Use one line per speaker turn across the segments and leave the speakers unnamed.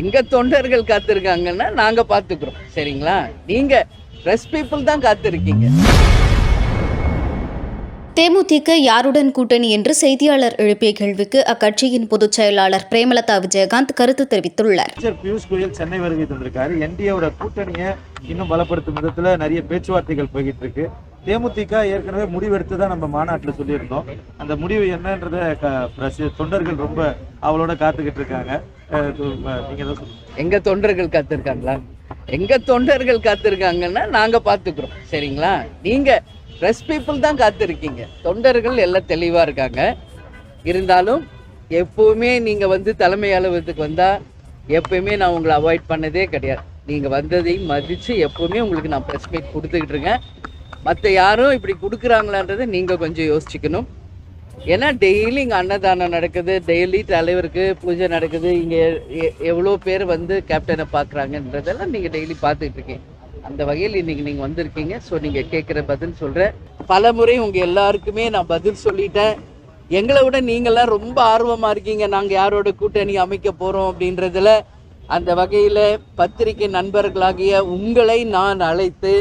எங்க தொண்டர்கள் காத்திருக்காங்கன்னா நாங்க பாத்துக்கிறோம். சரிங்களா? நீங்க பிரஸ் பீப்புள் தான் காத்திருக்கீங்க.
தேமுதிக யாருடன் கூட்டணி என்று செய்தியாளர் எழுப்பிய கேள்விக்கு அக்கட்சியின் பொதுச் செயலாளர் பிரேமலதா விஜயகாந்த் கருத்து தெரிவித்துள்ளார்.
பியூஷ் கோயல் சென்னை வருகை தந்திருக்காரு. என்டிஏவோட கூட்டணியை இன்னும் பலப்படுத்தும் விதத்துல நிறைய பேச்சுவார்த்தைகள் போய்கிட்டு இருக்கு தேமுதிக ஏற்கனவே முடிவெடுத்து தான் நம்ம மாநாட்டில் சொல்லியிருந்தோம். அந்த முடிவு என்னன்றத தொண்டர்கள் ரொம்ப அவளோட காத்துக்கிட்டு இருக்காங்க.
எங்க தொண்டர்கள் காத்திருக்காங்களா? எங்க தொண்டர்கள் காத்திருக்காங்கன்னா நாங்க பாத்துக்கிறோம். சரிங்களா? நீங்க ப்ரெஸ் பீப்புள் தான் காத்திருக்கீங்க. தொண்டர்கள் எல்லாம் தெளிவா இருக்காங்க. இருந்தாலும் எப்பவுமே நீங்க வந்து தலைமை அலுவலகத்துக்கு வந்தா எப்பயுமே நான் உங்களை அவாய்ட் பண்ணதே கிடையாது. நீங்க வந்ததையும் மதிச்சு எப்பவுமே உங்களுக்கு நான் ப்ரெஸ் மீட் கொடுத்துக்கிட்டு இருக்கேன். மற்ற யாரும் இப்படி கொடுக்குறாங்களான்றதை நீங்க கொஞ்சம் யோசிச்சுக்கணும். ஏன்னா டெய்லி இங்கே அன்னதானம் நடக்குது டெய்லி தலைவருக்கு பூஜை நடக்குது இங்கே எவ்வளோ பேர் வந்து கேப்டனை பார்க்குறாங்கன்றதெல்லாம் நீங்கள் டெய்லி பார்த்துட்டு இருக்கீங்க. அந்த வகையில் இன்னைக்கு நீங்கள் வந்திருக்கீங்க. ஸோ நீங்கள் கேட்குற பதில் சொல்கிறேன் பல முறை உங்கள் எல்லாருக்குமே நான் பதில் சொல்லிட்டேன். எங்களை விட நீங்களாம் ரொம்ப ஆர்வமாக இருக்கீங்க. நாங்கள் யாரோட கூட்டணி அமைக்க போகிறோம் அப்படின்றதில். அந்த வகையில் பத்திரிகை நண்பர்களாகிய உங்களை நான் அழைத்து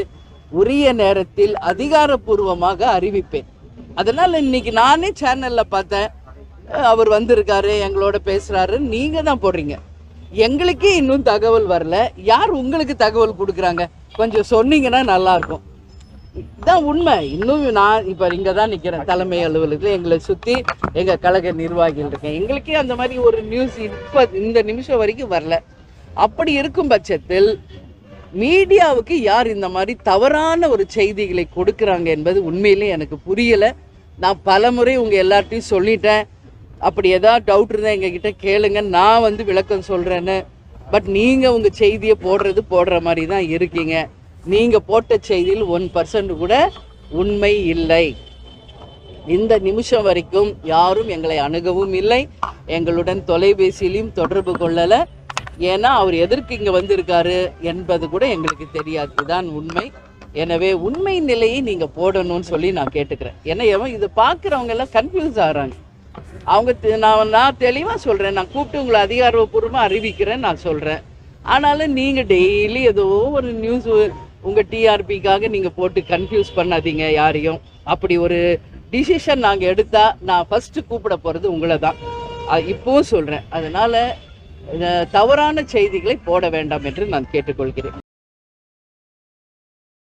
உரிய நேரத்தில் அதிகாரப்பூர்வமாக அறிவிப்பேன். அதனால் இன்னைக்கு நானே சேனலில் பார்த்தேன். அவர் வந்திருக்காரு எங்களோட பேசுகிறாரு நீங்கள் தான் போடுறீங்க. எங்களுக்கே இன்னும் தகவல் வரல. யார் உங்களுக்கு தகவல் கொடுக்குறாங்க? கொஞ்சம் சொன்னீங்கன்னா நல்லாயிருக்கும். இதுதான் உண்மை. இன்னும் நான் இப்போ இங்கே தான் நிற்கிறேன் தலைமை அலுவலகத்தில் எங்களை சுற்றி எங்கள் கழக நிர்வாகிகள் இருக்கேன். எங்களுக்கே அந்த மாதிரி ஒரு நியூஸ் இப்போ இந்த நிமிஷம் வரைக்கும் வரல. அப்படி இருக்கும் பட்சத்தில் மீடியாவுக்கு யார் இந்த மாதிரி தவறான ஒரு செய்திகளை கொடுக்குறாங்க என்பது உண்மையிலே எனக்கு புரியலை. நான் பலமுறை உங்கள் எல்லார்ட்டையும் சொல்லிட்டேன். அப்படி ஏதாவது டவுட் இருந்தால் எங்ககிட்ட கேளுங்க. நான் வந்து விளக்கம் சொல்கிறேன்னு பட் நீங்கள் உங்கள் செய்தியை போடுறது போடுற மாதிரி தான் இருக்கீங்க. நீங்கள் போட்ட செய்தியில் ஒன் பர்சன்ட் கூட உண்மை இல்லை. இந்த நிமிஷம் வரைக்கும் யாரும் எங்களை அணுகவும் இல்லை. எங்களுடன் தொலைபேசியிலையும் தொடர்பு கொள்ளலை. ஏன்னா அவர் எதற்கு இங்கே வந்திருக்காரு என்பது கூட எங்களுக்கு தெரியாது. இதுதான் உண்மை. எனவே உண்மை நிலையை நீங்கள் போடணும்னு சொல்லி நான் கேட்டுக்கிறேன். ஏன்னா எவன் இதை பார்க்குறவங்க எல்லாம் கன்ஃபியூஸ் ஆகிறாங்க. அவங்க தெ- நான் நான் தெளிவாக சொல்கிறேன் நான் கூப்பிட்டு உங்களை அதிகாரப்பூர்வமாக அறிவிக்கிறேன் நான் சொல்கிறேன் ஆனாலும் நீங்கள் டெய்லி ஏதோ ஒரு நியூஸ் உங்கள் டிஆர்பிக்காக நீங்கள் போட்டு கன்ஃபியூஸ் பண்ணாதீங்க யாரையும். அப்படி ஒரு டிசிஷன் நாங்கள் எடுத்தால் நான் ஃபஸ்ட்டு கூப்பிட போகிறது உங்களை தான். இப்போவும் சொல்கிறேன் அதனால் தவறான செய்திகளை போட வேண்டாம் என்று நான் கேட்டுக்கொள்கிறேன்.